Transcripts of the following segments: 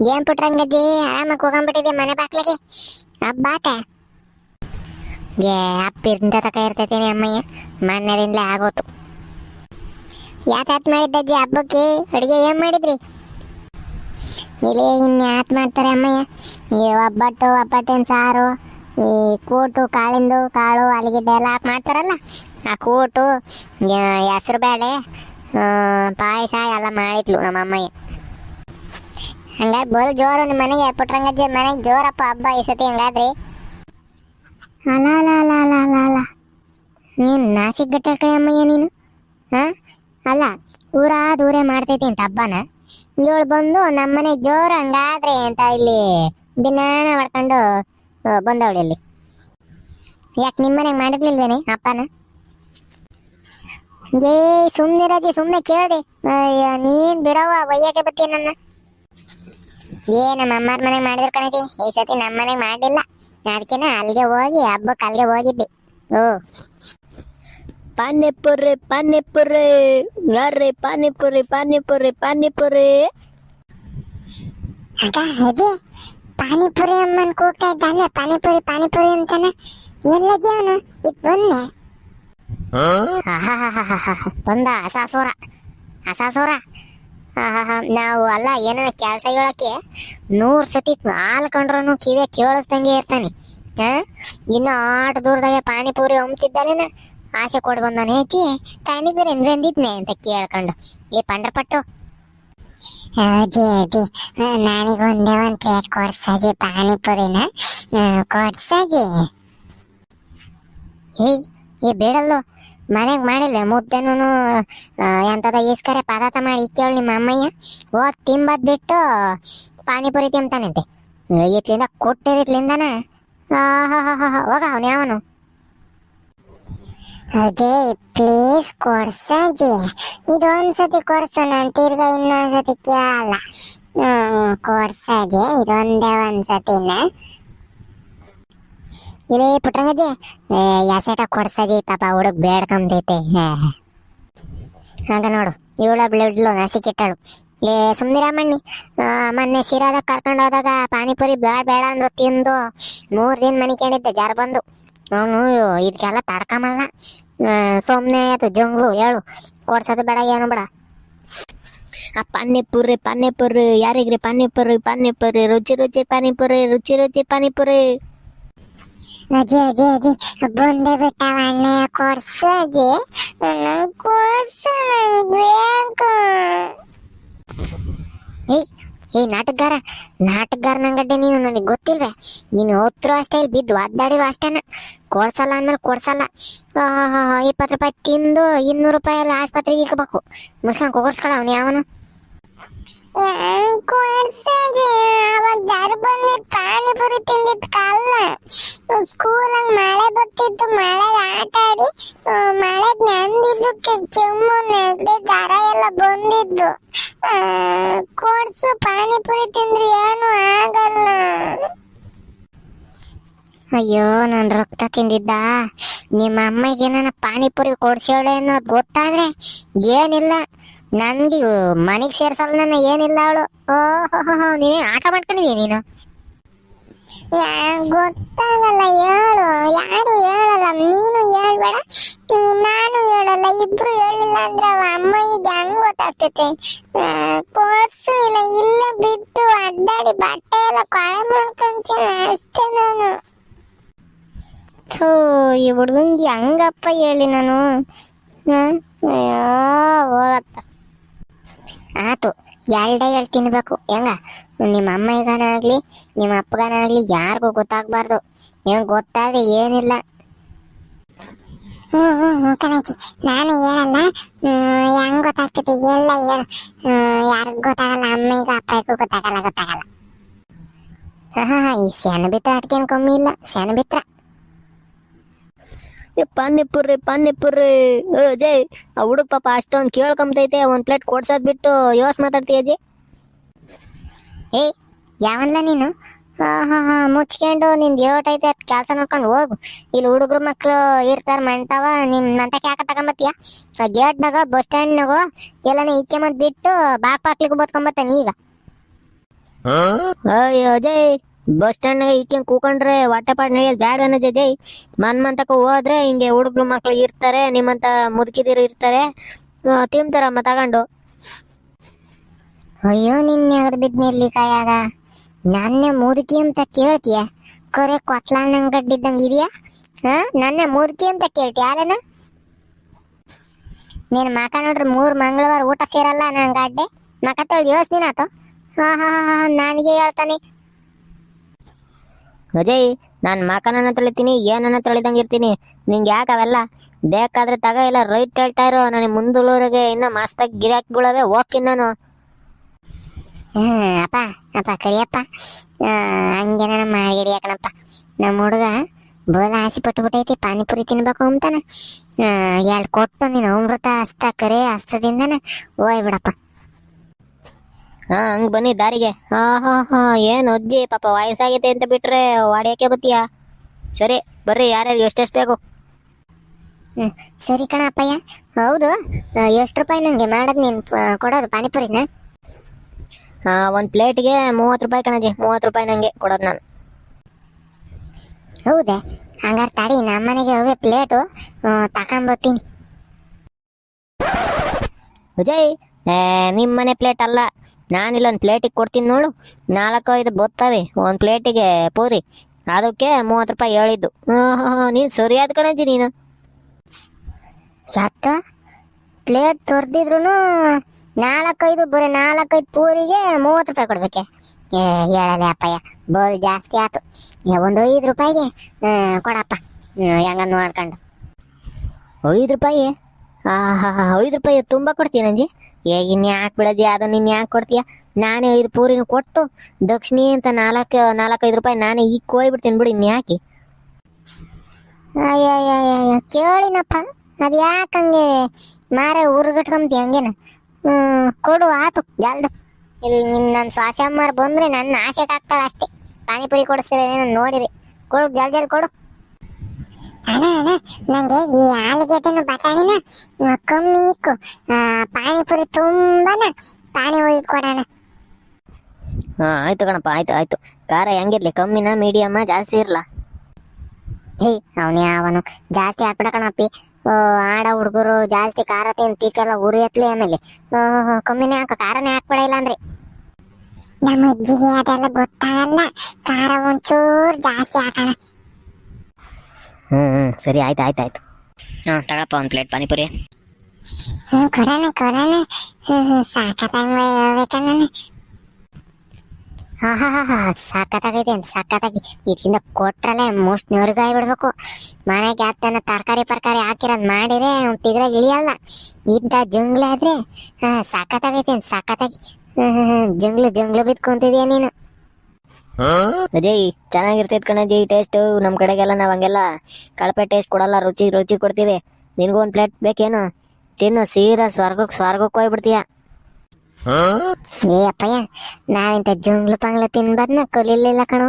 ಏನ್ ಪುಟ್ರಂಗಜ್ಜಿ ಆರಾಮಾಗಿ ಹೋಗಂಬಿಟ್ಟಿದೆ ಮನೆ ಬಾಕ್ಲಿಗೆ ಹಬ್ಬಾತ ಏ, ಅಪ್ಪಿಂದ ತಕ ಇರ್ತೈತೇನೆ ಅಮ್ಮಯ್ಯ. ಮನೆಯಿಂದಲೇ ಆಗೋತು. ಯಾಕಾತ್ ಮಾಡಿದ್ದಜ್ಜಿ ಹಬ್ಬಕ್ಕೆ? ಅಡುಗೆ ಏನ್ ಮಾಡಿದ್ರಿ? ಇಲ್ಲಿ ಇನ್ನು ಯಾತ್ ಮಾಡ್ತಾರೆ ಅಮ್ಮಯ್ಯ. ಈ ಒಬ್ಬಟ್ಟು, ಒಬ್ಬಟ್ಟಿನ ಸಾರು, ಈ ಕೂಟು, ಕಾಳಿಂದು, ಕಾಳು, ಆಲೂಗೆಡ್ಡೆ ಎಲ್ಲ ಹಾಕಿ ಮಾಡ್ತಾರಲ್ಲ, ಆ ಕೂಟು ಹೆಸರು ಬೇಳೆ ಪಾಯಸ ಎಲ್ಲ ಮಾಡಿದ್ಲು ನಮ್ಮ ಅಮ್ಮಯ್ಯ. ಹಂಗಾರೆ ಬೋಲ್ ಜೋರು ನಿಮ್ಮ ಮನೆಗೆ ಪುಟ್ರಂಗಜ್ಜಿ ಮನೆಗೆ ಜೋರಪ್ಪ ಹಬ್ಬ ಈ ಸತಿ ಹಂಗಾದ್ರಿ? ಅಲ ಅಲ ಅಲ ಅಲ ನೀನು ನಾಸಿಕ್ ಗಟ್ಟ ಅಮ್ಮಯ್ಯ ನೀನು? ಹಾ? ಅಲ್ಲ ಊರಾದ ಊರೇ ಮಾಡ್ತೈತಿ ಅಂತ ಹಬ್ಬನ ಇವಳು ಬಂದು ನಮ್ಮನೆ ಜೋರು ಹಂಗಾದ್ರೆ ಅಂತ ಇಲ್ಲಿ ಬಿನ್ನಾಣ ಮಾಡ್ಕೊಂಡು ಬಂದವಳು ಇಲ್ಲಿ. ಯಾಕೆ ನಿಮ್ಮನೆಗೆ ಮಾಡಿರ್ಲಿಲ್ವೇನೆ ಅಪ್ಪನ? ಏ ಸುಮ್ಮನೆ ರಾಜಿ ಸುಮ್ಮನೆ ಕೇಳ್ದೆ ನೀನ್ ಬಿಡವ ಒಯ್ಯಕ್ಕೆ ಬತ್ತೀನಿ ನನ್ನ? ಏ ನಮ್ಮ ಅಮ್ಮಾರ್ ಮನೆಗೆ ಮಾಡಿದ್ರು ಕಣಜಿ. ಈ ಸತಿ ನಮ್ಮ ಮನೆಗೆ ಮಾಡಲಿಲ್ಲ. ಅದಕ್ಕೆನ ಅಲ್ಲಿಗೆ ಹೋಗಿ ಹಬ್ಬಕ್ಕೆ ಅಲ್ಲಿಗೆ ಹೋಗಿದ್ದೆ. ಓ. ಪಾನಿಪುರಿ ಪಾನಿಪುರಿ. ಯಾರ್ರಿ ಪಾನಿಪುರಿ ಪಾನಿಪುರಿ ಪಾನಿಪುರಿ? ಅಕ್ಕ ಅದೇ ಪಾನಿಪುರಿ ಅಮ್ಮನ್ ಕೂಗ್ತಾ ಇದ್ದಾಳೆ ಪಾನಿಪುರಿ ಪಾನಿಪುರಿ ಅಂತಾನೆ? ಎಲ್ಲದಿ ಅವನು? ಇದು ಬಂದೆ ಬಂದ ಅಸಾಸೋರ. ಅಸಾಸೋರ. ನಾವು ಅಲ್ಲ ಏನ ಕೆಲಸ ಹೇಳಕ್ಕೆ ನೂರ್ ಸತಿ ಹಾಲ್ ಕಂಡ್ರು ಕಿವೆ ಕೇಳಿಸ್ದಂಗೆ ಇರ್ತಾನೆ. ಹಾ? ಇನ್ನು ಆಟ ದೂರದಾಗ ಪಾನಿಪುರಿ ಹೊಮ್ತಿದ್ದಲೇನ ಆಸೆ ಕೊಡ್ ಬಂದಾನೆ. ಐತಿ ಪಾನಿಪುರಿ ಎಂದ್ರಂದಿದ್ನೆ ಅಂತ ಕೇಳ್ಕೊಂಡು. ಈ ಪಂಡ್ರಪಟ್ಟು. ಅಜ್ಜಿ ಅಜ್ಜಿ ನನಗೆ ಒಂದೇ ಒಂದು ಪ್ಲೇಟ್ ಕೊಡ್ಸಜ್ಜಿ ಪಾನಿಪುರಿನ. ಕೊಡ್ಸಜ್ಜಿ ಏಯ್ ಏ ಬೇಡಲ್ಲೋ. ಮನೆಗೆ ಮಾಡಿಲ್ವೇ ಮುದ್ದೆನೂ ಎಂಥದ ಈಸ್ಕರೆ ಪದಾರ್ಥ ಮಾಡಿ ಇಕ್ಕೇಳು ನಿಮ್ಮ ಅಮ್ಮಯ್ಯ. ಹೋಗಿ ತಿಂಬದ್ ಬಿಟ್ಟು ಪಾನಿಪುರಿ ತಿಂತಾನಂತೆ ಇತ್ಲಿಂದ ಕೊಟ್ಟಿರಿತ್ಲಿಂದನ ಹೋಗ ಅವನು ಯಾವನು. ಅದೇ ಪ್ಲೀಸ್ ಕೊಡ್ಸಜ್ಜಿ ಇದೊಂದ್ಸತಿ ಕೊಡ್ಸು ನಾನು ತಿರ್ಗಾ ಇನ್ನೊಂದ್ಸತಿ ಕೇಳಲ್ಲ. ಹ್ಮ್ ಕೊಡ್ಸಜ್ಜಿ ಇದೊಂದೇ ಒಂದ್ಸತಿನ. ಇಲ್ಲಿ ಪುಟ್ಟಂಗಜ್ಜಿ ಯಾಸೇಟ ಕೊಡ್ಸದಿ ಪಾಪ ಹುಡುಗ ಬೇಡ್ಕೊಂಬೈತೆ ಹಂಗ ನೋಡು, ಇವಳ ಬಿಡ್ಲು ನಸಿಕಿಟ್ಟಳು. ಏ ಸುಮ್ನಿರಮ್ಮಣ್ಣಿ ಮೊನ್ನೆ ಶಿರಾದಾಗ ಕರ್ಕೊಂಡು ಹೋದಾಗ ಪಾನಿಪುರಿ ಬೇಡ ಬೇಡ ಅಂದ್ರು ತಿಂದು ಮೂರು ದಿನ ಮನೆ ಕೇಳಿದ್ದೆ, ಜಾರ ಬಂದು. ಅವನು ಇದಕ್ಕೆಲ್ಲ ತಡ್ಕಮಲ್ಲ. ಸುಮ್ಮನೆ ಆಯ್ತು, ಜಂಗು, ಹೇಳು, ಕೊಡ್ಸೋದು ಬೇಡ, ಏನು ಬೇಡ. ಆ, ಪಾನಿಪುರಿ ಪಾನಿಪುರಿ, ಯಾರಿಗ್ರಿ ಪಾನಿಪುರಿ ಪಾನಿಪುರಿ, ರುಚಿ ರುಚಿ, ಪಾನಿಪುರಿ, ರುಚಿ ರುಚಿ, ಪಾನಿಪುರಿ. ಅಜ್ಜಿ ಅಜ್ಜಿ ಅಜ್ಜಿ ಬಂದೆ ಬಿಟ್ಟವ ಅಣ್ಣ ಕೊಡ್ಸು ಅಜ್ಜಿ ನಂಗೆ ಕೊಡ್ಸು ಬೇಕು. ಏಯ್ ಏಯ್, ನಾಟಕಗಾರ. ನಾಟಕಗಾರ ನಂಗಡ್ಡೆ ನೀನು ನನಗೆ ಗೊತ್ತಿಲ್ವೇ? ನೀನು ಹೋತ್ರು ಅಷ್ಟೇ, ಇಲ್ಲಿ ಬಿದ್ದು ಒದ್ದಾಡಿರು ಅಷ್ಟೇನ. ಕೊಡ್ಸಲ್ಲ ಅಂದ್ಮೇಲೆ ಕೊಡ್ಸಲ್ಲ. ಇಪ್ಪತ್ತು ರೂಪಾಯಿ ತಿಂದು ಇನ್ನೂರು ರೂಪಾಯಿ ಎಲ್ಲ ಆಸ್ಪತ್ರೆಗೆ ಇಕ್ಕಬೇಕು ಮುಸ್ಕೊಂಡು ಕೊಡ್ಸ್ಕೊಳ ಅವನು ಯಾವನು? ಅವಾಗ ಜಾರು ಬಂದು ಪಾನಿಪುರಿ ಸ್ಕೂಲಾಗ ಮಳೆ ಬರ್ತಿತ್ತು, ಮಳೆಗೆ ಆಟ ಆಡಿ ಮಳೆಗೆ ನೆಂದಿದ್ದಕ್ಕೆ ಕೆಮ್ಮು, ನೆಗಡಿ, ಜ್ವರ ಎಲ್ಲ ಬಂದಿದ್ದು. ಕೋಡ್ಸು ಕೊಡ್ಸು, ಪಾನಿಪುರಿ ತಿಂದ್ರೆ ಏನು ಆಗಲ್ಲ. ಅಯ್ಯೋ, ನಾನು ರಕ್ತ ತಿಂದಿದ್ದ? ನಿಮ್ಮ ಅಮ್ಮಗೆ ನನ್ನ ಪಾನಿಪುರಿ ಕೊಡ್ಸೋಳೆ ಅನ್ನೋದು ಗೊತ್ತಾದ್ರೆ ಏನಿಲ್ಲ. ನನ್ಗೆ ಮನೆಗೆ ಸೇರ್ಸಲ್ಲ ನನ್ನ ಏನಿಲ್ಲ ಅವಳು. ಓಹೋ ನೀನೇ ಆಟ ಮಾಡ್ಕೊಂಡಿದ್ದೀನಿ ನೀನು? ಗೊತ್ತಾಗಲ್ಲ ಹೇಳು. ಯಾರು ಹೇಳಲ್ಲ? ನೀನು ಹೇಳ್ಬೇಡ ನಾನು ಹೇಳಲ್ಲ. ಇಬ್ರು ಹೇಳಿಲ್ಲ ಅಂದ್ರೆ ಅವ ಅಮ್ಮಯ್ಯಗೆ ಹೆಂಗ್ ಗೊತ್ತಾಗ್ತೈತೆ? ಆ, ಇಲ್ಲ ಇಲ್ಲ ಬಿದ್ದು ಅಡ್ಡಾಡಿ ಬಟ್ಟೆ ಎಲ್ಲ ಕೊಳೆ ಮಾಡ್ಕೊಂತೀನಿ ಅಷ್ಟೇ ನಾನು. ಥೂ ಈ ಹುಡುಗಂಗೆ ಹೆಂಗಪ್ಪ ಹೇಳಿ ನಾನು? ಹೋಗತ್ತ ಆತು ಎರಡೇ ಹೇಳ್ ತಿನ್ಬೇಕು ಹೆಂಗ? ನಿಮ್ಮ ಅಮ್ಮಗಾನಾಗ್ಲಿ ನಿಮ್ಮ ಅಪ್ಪಗಾನಾಗ್ಲಿ ಯಾರಿಗೂ ಗೊತ್ತಾಗಬಾರ್ದು. ನೀವು ಗೊತ್ತಾದ್ರೆ ಏನಿಲ್ಲ. ಹ್ಮ್ ಹ್ಮ್ ಕಣಜಿ ನಾನು ಹೇಳಲ್ಲ ಹೆಂಗ್ ಗೊತ್ತಾಗ್ತದೆ ಎಲ್ಲ ಹೇಳ. ಯಾರಿಗೂ ಗೊತ್ತಾಗಲ್ಲ ಅಮ್ಮಿಗೂ ಅಪ್ಪಗೂ ಗೊತ್ತಾಗಲ್ಲ ಗೊತ್ತಾಗಲ್ಲ. ಹಾ ಈ ಸೆನ ಬಿತ್ತ ಅಟ್ಕೇನ್ ಕಮ್ಮಿ ಇಲ್ಲ. ಸೆಣ ಬಿತ್ರ ಏ ಪಾನಿಪುರಿ ಪಾನಿಪುರಿ ಓ ಜೈ ಆ ಹುಡುಗ ಪಾಪ ಅಷ್ಟೊಂದು ಕೇಳ್ಕೊಂಬತೈತೆ. ಒಂದ್ ಪ್ಲೇಟ್ ಕೊಡ್ಸೋದ್ ಬಿಟ್ಟು ಯೋಸ್ ಮಾತಾಡ್ತೀಯ ಅಜ್ಜಿ ಏಯ್ ಯಾವನ್ಲ ನೀನು? ಹಾ ಹಾ ಹಾ ಮುಚ್ಕೊಂಡು ನಿಂದು ಏಟೈತೆ ಐತೆ ಕೆಲಸ ನೋಡ್ಕೊಂಡು ಹೋಗು. ಇಲ್ಲಿ ಹುಡುಗರು ಮಕ್ಕಳು ಇರ್ತಾರೆ ಮಂಟವ ನಿಮ್ ಮಂಟಕ್ಕೆ ಯಾಕೆ ತಗೊಂಬತ್ತೀಯ? ಸೊ ಗೇಟ್ನಾಗ ಬಸ್ ಸ್ಟ್ಯಾಂಡ್ನಾಗ ಎಲ್ಲನೇ ಇಕ್ಕೆ ಮತ್ ಬಿಟ್ಟು ಬಾಪ್ ಹಾಕ್ಲಿಕ್ಕೆ ಬತ್ಕೊಂಬತ್ತಾನೆ ಈಗ. ಅಯ್ಯೋ ಅಜಯ್ ಬಸ್ ಸ್ಟ್ಯಾಂಡ್ನಾಗ ಈಕೆ ಕೂಕೊಂಡ್ರೆ ಹೊಟ್ಟೆ ಪಾಟ್ ನಡೆಯೋದು ಬ್ಯಾಡ ಅನ್ನೋದು ಅಜಯ್ ಮನ್ ಮಂತಕ ಹೋದ್ರೆ ಹಿಂಗೆ ಹುಡುಗ್ರು ಮಕ್ಕಳು ಇರ್ತಾರೆ ನಿಮ್ಮಂತ ಮುದುಕಿದಿರು ಇರ್ತಾರೆ. ತಿಂತಾರಮ್ಮ ತಗೊಂಡು. ಅಯ್ಯೋ, ನಿನ್ನೆ ಅಗದ್ ಬಿದ್ದಿರ್ಲಿ ಕಾಯಾಗ. ನನ್ನೆ ಮುದುಕಿ ಅಂತ ಕೇಳ್ತೀಯ? ಕೊರೆ ಕೊತ್ಲಾನಂಗ್ ಗಡ್ಡಿದ್ದಂಗ ಇದೆಯಾ? ಹಾ, ನನ್ನೆ ಮುದುಕಿ ಅಂತ ಕೇಳ್ತೀಯ ಅಲ್ಲನ ನೀನು ಮಕ ನೋಡ್ರಿ ಮೂರು ಮಂಗಳವಾರ ಊಟ ಸೇರಲ್ಲ ನಂಗೆ ಗಡ್ಡೆ ಮಕ ತೊಳ್ದು ಯೋಚನೆ ಆತು. ಹಾ ಹಾ ಹಾ ನನಗೆ ಹೇಳ್ತಾನೆ. ಅಜಯ್, ನಾನು ಮಕನನ್ನ ತೊಳಿತೀನಿ ಏನನ್ನ ತೊಳಿದಂಗೆ ಇರ್ತೀನಿ. ನಿಂಗೆ ಯಾಕೆ ಅವೆಲ್ಲ? ಬೇಕಾದ್ರೆ ತಗ ಇಲ್ಲ ರೈಟ್ ಹೇಳ್ತಾ ಇರೋ. ನನಗೆ ಮುಂದೂರಿಗೆ ಇನ್ನೂ ಮಸ್ತಾಗಿ ಗಿರಾಕಿಗಳವೆ ಹೋಗ್ತೀನಿ ನಾನು ಅಪ್ಪ ಅಪ್ಪ ಕರಿಯಪ್ಪ. ಆ, ಹಂಗೆ ನಾನು ಮಾಡಿ ಯಾಕಣಪ್ಪ ನಮ್ಮ ಹುಡುಗ ಬೋಲ ಆಸೆ ಪಟ್ಟುಬಿಟ್ಟೈತಿ ಪಾನಿಪುರಿ ತಿನ್ಬೇಕು ಅಂತಾನ. ಎರಡು ಕೊಟ್ಟು ನೀನು ಅಮೃತ ಹಸ್ತ ಕರೆ ಹಸ್ತದಿಂದನ ಓಯ್ ಬಿಡಪ್ಪ. ಹಾ ಹಂಗ್ ಬನ್ನಿ ದಾರಿಗೆ. ಹಾ ಹಾ ಹಾ ಏನ್ ಅಜ್ಜಿ ಪಾಪ ವಯಸ್ಸಾಗೈತೆ ಅಂತ ಬಿಟ್ರೆ ವಾಡಿಯಾಕೆ ಬತ್ತೀಯಾ? ಸರಿ ಬರ್ರಿ ಯಾರ್ಯಾರು ಎಷ್ಟೆಷ್ಟು ಬೇಕು. ಹ್ಮ್ ಸರಿ ಕಣಪ್ಪಯ್ಯ. ಹೌದು ಆ, ಎಷ್ಟು ರೂಪಾಯಿ ನಂಗೆ ಮಾಡೋದು ನೀನು ಕೊಡೋದು ಪಾನಿಪುರಿನ? ಒಂದ್ ಪ್ಲೇಟ್ಗೆ ಮೂವತ್ತು ರೂಪಾಯಿ ಕಣಜಿ ಮೂವತ್ತು ರೂಪಾಯಿ ನಂಗೆ ಕೊಡೋದು ನಾನು. ಹೌದೇ? ಹಂಗಾರೆ ತಡಿ ನಮ್ಮನೆಗೆ ಹೋಗಿ ಪ್ಲೇಟು ತಗೊಂಬರ್ತೀನಿ ವಿಜಯ್ ಏ ನಿಮ್ಮ ಮನೆ ಪ್ಲೇಟ್ ಅಲ್ಲ. ನಾನು ನಾನಿಲ್ಲೊಂದು ಪ್ಲೇಟಿಗೆ ಕೊಡ್ತೀನಿ ನೋಡು. ನಾಲ್ಕು ಐದು ಬೊತ್ತವೆ. ಒಂದು ಪ್ಲೇಟಿಗೆ ಪೂರಿ. ಅದಕ್ಕೆ ಮೂವತ್ತು ರೂಪಾಯಿ ಹೇಳಿದ್ದು. ನೀನು ಸರಿಯಾದ ಕಣಜಿ ನೀನು. ಚಕ್ಕ ಪ್ಲೇಟ್ ತೊರ್ದಿದ್ರು ನಾಲ್ಕೈದು ಬರೀ ನಾಲ್ಕೈದು ಪೂರಿಗೆ ಮೂವತ್ತು ರೂಪಾಯಿ ಕೊಡ್ಬೇಕೆ. ಏ ಹೇಳಲ್ಲ ಅಪ್ಪಯ್ಯ, ಬೋಲ್ ಜಾಸ್ತಿ ಆಯ್ತು ಒಂದು ಐದು ರೂಪಾಯಿಗೆ ಕೊಡಪ್ಪ. ಹೆಂಗ ನೋಡ್ಕೊಂಡು ಐದು ರೂಪಾಯಿ? ಐದು ರೂಪಾಯಿ ತುಂಬ ಕೊಡ್ತೀನಿ ಏ ಇನ್ನು ಯಾಕೆ ಬಿಡೋದಿ? ಅದು ನಿನ್ನ ಯಾಕೆ ಕೊಡ್ತೀಯ? ನಾನೇ ಐದು ಪೂರಿನ ಕೊಟ್ಟು, ದಕ್ಷಿಣಿ ಅಂತ ನಾಲ್ಕು, ನಾಲ್ಕೈದು ರೂಪಾಯಿ ನಾನೇ ಈಗ ಕೋಯ್ಬಿಡ್ತೀನಿ ಬಿಡು ಇನ್ನು ಯಾಕೆ? ಅಯ್ಯಯ್ಯಯ್ಯ ಕೇಳಿನಪ್ಪ. ಅದು ಯಾಕಂಗೆ ಮಾರೆ ಉರ್ಗಟ್ಕೊಂತಿ ಹಂಗೇನ? ಹ್ಮ್ ಕೊಡು ಆತು ಜಲ್ದು. ಇಲ್ಲಿ ನಿನ್ನ ನನ್ನ ಸ್ವಾಸಿ ಅಮ್ಮಾರ್ ಬಂದ್ರೆ ನನ್ನ ಆಸೆಗೆ ಆಗ್ತಾಳೆ ಅಷ್ಟೇ. ಪಾನಿಪುರಿ ಕೊಡಿಸ್ತಾರೆ ನೋಡಿರಿ. ಕೊಡು ಜಲ್ ಜಲ್ ಕೊಡು. ಅಣ್ಣ ಅಣ್ಣ ನಂಗೆ ಈ ಆಲೂಗೆಡ್ಡೆನ ಬಟಾಣಿನ ಕಮ್ಮಿ ಇಕ್ಕು ಪಾನಿಪುರಿ ತುಂಬಾನ ಪಾನಿ ಒಯ್ದು ಕೊಡೋಣ. ಹಾಂ ಆಯ್ತು ಕಣಪ್ಪ ಆಯ್ತು ಆಯ್ತು. ಖಾರ ಹೆಂಗಿರ್ಲಿ ಕಮ್ಮಿನ ಮೀಡಿಯಮ್ಮ ಜಾಸ್ತಿ ಇರಲ್ಲ ಹೇ ಅವನೇ ಅವನು ಜಾಸ್ತಿ ಹಾಕ್ಬಿಡ ಕಣಪ್ಪಿ. ಆಡ ಹುಡುಗರು ಜಾಸ್ತಿ ಖಾರ ತಿಕ್ಕೆಲ್ಲ ಉರಿ ಎತ್ಲಿ ಆಮೇಲೆ. ಕಮ್ಮಿನೇ ಹಾಕ ಖಾರನೇ ಹಾಕ್ಬೇಡ ಇಲ್ಲ ಅಂದ್ರೆ ನಮ್ಮ ಅಜ್ಜಿಗೆ ಅದೆಲ್ಲ ಗೊತ್ತಾಗಲ್ಲ ಖಾರ ಒಂಚೂರು ಜಾಸ್ತಿ ಹಾಕೋಣ. ಹ್ಞೂ ಹ್ಞೂ ಸರಿ ಆಯ್ತು ಆಯ್ತು ಆಯ್ತು. ಹಾಂ ತಗೊಳಪ್ಪ ಒಂದು ಪ್ಲೇಟ್ ಪಾನಿಪುರಿ. ಹ್ಞೂ ಕೊಡೋಣ ಕೊಡೋಣ. ಹ್ಞೂ ಬೇಕಣ್ಣ ಹಾ ಹಾ ಹಾ ಹಾ. ಸಾಕತ್ತಾಗೈತೆ ಸಾಕತ್ತಾಗಿ ಇದರಿಂದ ಕೊಟ್ರಲ್ಲೇ ಮೋಸ್ಟ್ ನೆವ್ರಿಗಾಯಿ ಬಿಡ್ಬೇಕು ಮನೆಗೆ ಅತ್ತನ ತರಕಾರಿ ಪರ್ಕಾರಿ ಹಾಕಿರೋದ್ ಮಾಡಿದ್ರೆ ಅವ್ನು ತಿಗ್ರಾಗ ಇಳಿಯಲ್ಲ. ಇಂಥ ಜಂಗ್ಲ ಆದ್ರೆ ಹಾ ಸಾಕತ್ತಾಗೈತೆ ಸಾಕತ್ತಾಗಿ ಜಂಗ್ಲ ಜಂಗ್ಲು ಬಿದ್ಕೊಂತಿದ್ಯಾ ನೀನು? ಅಜಯ್ ಚೆನ್ನಾಗಿರ್ತೈತೆ ಕಣಜಿ ಟೇಸ್ಟ್ ನಮ್ಮ ಕಡೆಗೆಲ್ಲ ನಾವು ಹಂಗೆಲ್ಲ ಕಳಪೆ ಟೇಸ್ಟ್ ಕೊಡಲ್ಲ ರುಚಿ ರುಚಿ ಕೊಡ್ತೀವಿ. ನಿನಗೂ ಒಂದು ಪ್ಲೇಟ್ ಬೇಕೇನು? ತಿನ್ನು ಸೀದಾ ಸ್ವರ್ಗಕ್ಕೆ ಸ್ವರ್ಗಕ್ಕೆ ಹೋಗ್ಬಿಡ್ತೀಯ? ಏ ಅಪ್ಪಯ್ಯ, ನಾವಿಂತ ಜಂಗ್ಲು ಪಂಗ್ಲು ತಿನ್ಬಾರ್ದ ಕಲಿಲಿಲ್ಲ ಕಣು.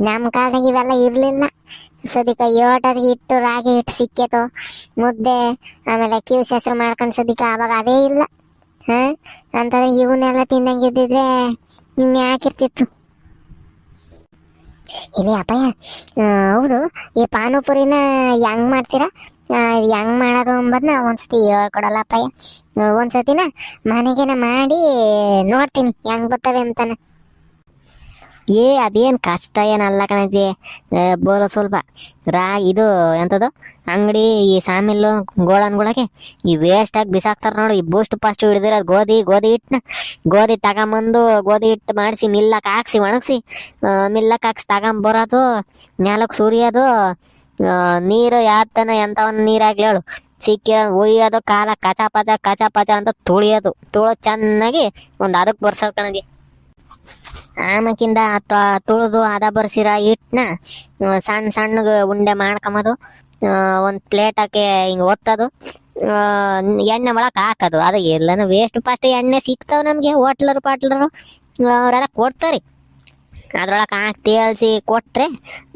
ನಮ್ ಕಾಲದಾಗ ಇವೆಲ್ಲ ಇರ್ಲಿಲ್ಲ. ಸದಿಕ ಯೋಟದ ಹಿಟ್ಟು, ರಾಗಿ ಹಿಟ್ಟು ಸಿಕ್ಕೇತು. ಮುದ್ದೆ, ಆಮೇಲೆ ಕ್ಯೂಸ್ ಹೆಸರು ಮಾಡ್ಕೊಂಡ್ ಸದಿಕ ಅವಾಗ ಅದೇ ಇಲ್ಲ. ಹಾ? ಅಂತಂದ್ರೆ ಇವನ್ನೆಲ್ಲ ತಿನ್ನಂಗಿದ್ದಿದ್ರೆ ಇನ್ನು ಯಾಕಿರ್ತಿತ್ತು ಇಲ್ಲಿ ಅಪ್ಪಯ್ಯ ಹೌದು, ಈ ಪಾನುಪುರಿನ ಹೆಂಗ್ ಮಾಡ್ತೀರಾ? ಹೆಂಗ್ ಮಾಡೋದು ಅಂಬದ್ನ ಒಂದ್ಸತಿ ಹೇಳ್ಕೊಡಲ್ಲ ಅಪ್ಪಯ್ಯ ಒಂದ್ಸತಿನ ಮನೆಗೇನ ಮಾಡಿ ನೋಡ್ತೀನಿ ಹೆಂಗ್ ಬರ್ತವೆ ಅಂತಾನ. ಏ, ಅದೇನು ಕಷ್ಟ ಏನಲ್ಲ ಕಣಜಿ ಬೋಲ ಸ್ವಲ್ಪ. ರಾ, ಇದು ಎಂಥದ್ದು ಅಂಗಡಿ ಈ ಸಾಮಿಲ್ಲು ಗೋಳನ್ಗೊಳಗೆ ಈ ವೇಸ್ಟ್ ಬಿಸಾಕ್ತಾರೆ ನೋಡು. ಈ ಬೂಸ್ಟ್ ಪಾಸ್ಟ್ ಹಿಡಿದಿರೋದು ಗೋಧಿ ಗೋಧಿ ಹಿಟ್ಟನ್ನ ಗೋಧಿ ತಗೊಂಬಂದು ಗೋಧಿ ಹಿಟ್ಟು ಮಾಡಿಸಿ ಮಿಲ್ಲಕ್ಕೆ ಹಾಕ್ಸಿ, ಒಣಗಿಸಿ ಮಿಲ್ಲಕ್ಕೆ ಹಾಕ್ಸಿ ತಗೊಂಬರೋದು ನೆಲಕ್ಕೆ ಸುರಿಯೋದು ನೀರು ಯಾತನ ಎಂಥವನ್ನ ನೀರಾಗ್ಲಿ ಹೇಳು. ಸಿಕ್ಕಿ ಒಯ್ಯೋದು ಕಾಲ ಕಚ ಪಚ ಕಚ ಪಚ ಅಂತ ತುಳಿಯೋದು. ತುಳು ಚೆನ್ನಾಗಿ ಒಂದು ಅದಕ್ಕೆ ಬರ್ಸೋದು ಕಣಜಿ. ಆಮಕಿಂದ ತುಳಿದು ಅದ ಬರ್ಸಿರ ಹಿಟ್ಟನ್ನ ಸಣ್ಣ ಸಣ್ಣಗೆ ಉಂಡೆ ಮಾಡ್ಕೊಂಬದು ಒಂದು ಪ್ಲೇಟ್ ಹಾಕಿ ಹಿಂಗೆ ಒತ್ತದು. ಎಣ್ಣೆ ಒಳಗೆ ಹಾಕೋದು. ಅದು ಎಲ್ಲನೂ ವೇಸ್ಟ್ ಫಸ್ಟ್ ಎಣ್ಣೆ ಸಿಗ್ತಾವೆ ನಮಗೆ, ಹೋಟ್ಲರು ಪಾಟ್ಲರು. ಅವರೆಲ್ಲ ಕೊಡ್ತಾರೆ. ಅದ್ರೊಳಗೆ ಹಾಕಿ ತೇಲ್ಸಿ ಕೊಟ್ರೆ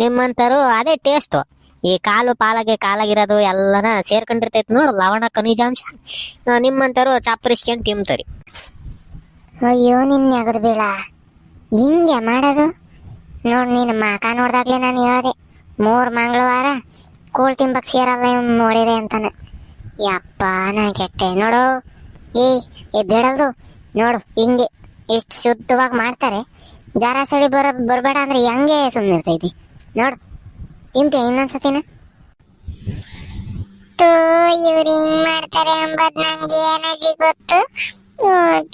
ನಿಮ್ಮಂಥರು ಅದೇ ಟೇಸ್ಟು ಈ ಕಾಲು ಪಾಲಾಗೆ ಕಾಲಾಗಿರೋದು ಎಲ್ಲನ ಸೇರ್ಕೊಂಡಿರ್ತೈತಿ ನೋಡು, ಲವಣ, ಖನಿಜಾಂಶ. ನಿಮ್ಮಂತಾರು ಚಾಪರಿಸ್ಕೊಂಡು ತಿಂತರಿ ಅಯ್ಯೋ, ನಿನ್ನ ಅಗದ್ ಬೀಳ ಹಿಂಗೆ ಮಾಡೋದು. ನೋಡ್ ನೀನು ಮಾಕ ನೋಡ್ದಾಗ್ಲೇ ನಾನು ಹೇಳಿದೆ, ಮೂರು ಮಂಗಳವಾರ ಕೂಳ್ ತಿಂಬಕ್ ಸೇರಲ್ಲ ಇವ್ನು ನೋಡಿರಿ ಅಂತಾನೆ. ಯಪ್ಪ, ನಾ ಕೆಟ್ಟೆ, ನೋಡು. ಏಯ್, ಏ ಬೇಡಲ್ದು. ನೋಡು, ಹಿಂಗೆ ಎಷ್ಟು ಶುದ್ಧವಾಗಿ ಮಾಡ್ತಾರೆ. ಜರ ಸಳಿ ಬರ, ಬರಬೇಡ ಅಂದ್ರೆ ಹೆಂಗೆ ಸುಮ್ಮನಿರ್ತೈತಿ ನೋಡು. ತಿಂತೆ ಇನ್ನೊಂದ್ಸತಿನ ಇವ್ರು ಹಿಂಗ್ ಮಾಡ್ತಾರೆ ಅಂಬದ್ ನಂಗೆ ಏನಾಗಿ ಗೊತ್ತು.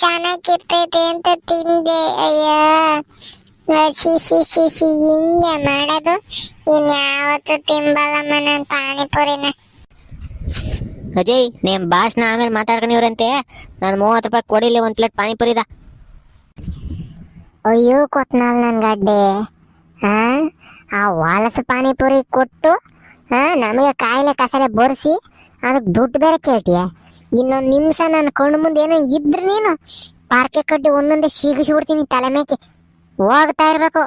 ಚೆನ್ನಾಗಿರ್ತೈತೆ ಅಂತ ತಿಂದೆ. ಅಯ್ಯ. ಸಿ ಸಿ ಸಿ ಸಿ ಹಿಂಗೆ ಮಾಡೋದು. ಇನ್ಯಾವತ್ತು ತಿಂಬಲ್ಲಮ್ಮ ನಾನು ಪಾನಿಪುರಿನ. ಅಜಯ್ ನಿಮ್ ಭಾಷಣ ಆಮೇಲೆ ಮಾತಾಡ್ಕೊಂಡಿವ್ರಂತೆ ನಾನು ಮೂವತ್ತು ರೂಪಾಯಿ ಕೊಡಿಲಿ ಒಂದ್ ಪ್ಲೇಟ್ ಪಾನಿಪುರಿದ. ಅಯ್ಯೋ ಕೊತ್ನಾಲ್ ನನ್ ಗಡ್ಡೆ. ಹಾ ಆ ವಾಲಸ ಪಾನಿಪುರಿ ಕೊಟ್ಟು ನಮಗೆ ಕಾಯಿಲೆ ಕಸಲೆ ಬರ್ಸಿ, ಅದಕ್ಕೆ ದುಡ್ಡು ಬೇರೆ ಕೇಳ್ತೀಯ. ಇನ್ನೊಂದು ನಿಮಿಷ ನನ್ನ ಕಣ್ಣು ಮುಂದೆ ಏನೋ ಇದ್ರೆ ನೀನು, ಪಾರ್ಕೆ ಕಡ್ಡಿ ಒಂದೊಂದೇ ಬಿಡ್ತೀನಿ ತಲೆ ಮೇಕೆ. ಹೋಗ್ತಾ ಇರಬೇಕು.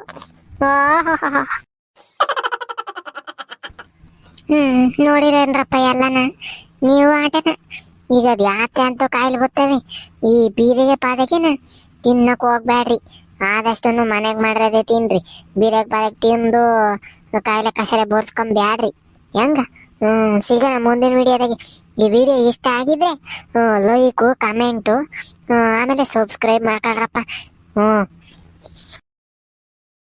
ಹ್ಮ್ ನೋಡಿರೇನ್ರಪ್ಪ ಎಲ್ಲನ? ನೀವು ಆಟನ? ಈಗ ಅದು ಯಾಕೆ ಅಂತ ಕಾಯಿಲೆ ಬರ್ತವೆ. ಈ ಬೀದಿಗೆ ಪಾದಕ್ಕೆನ ತಿನ್ನಕ್ಕೆ ಹೋಗ್ಬ್ಯಾಡ್ರಿ. ಆದಷ್ಟನ್ನು ಮನೆಗ್ ಮಾಡಿರೋದೇ ತಿನ್ರಿ. ಬೀರಕ್ ಬಾರಕ್ ತಿಂದು ಕಾಯಿಲೆ ಕಸಾಲೆ ಬೋರ್ಸ್ಕೊಂಡ್ ಬ್ಯಾಡ್ರಿ. ಹೆಂಗ? ಹ್ಮ್, ಸಿಗೋಣ ಮುಂದಿನ ವಿಡಿಯೋದಾಗೆ. ಈ ವಿಡಿಯೋ ಇಷ್ಟ ಆಗಿದ್ರೆ ಲೈಕು, ಕಮೆಂಟು ಆಮೇಲೆ ಸಬ್ಸ್ಕ್ರೈಬ್ ಮಾಡ್ಕೊಳ್ರಪ್ಪ. ಹ್ಞೂ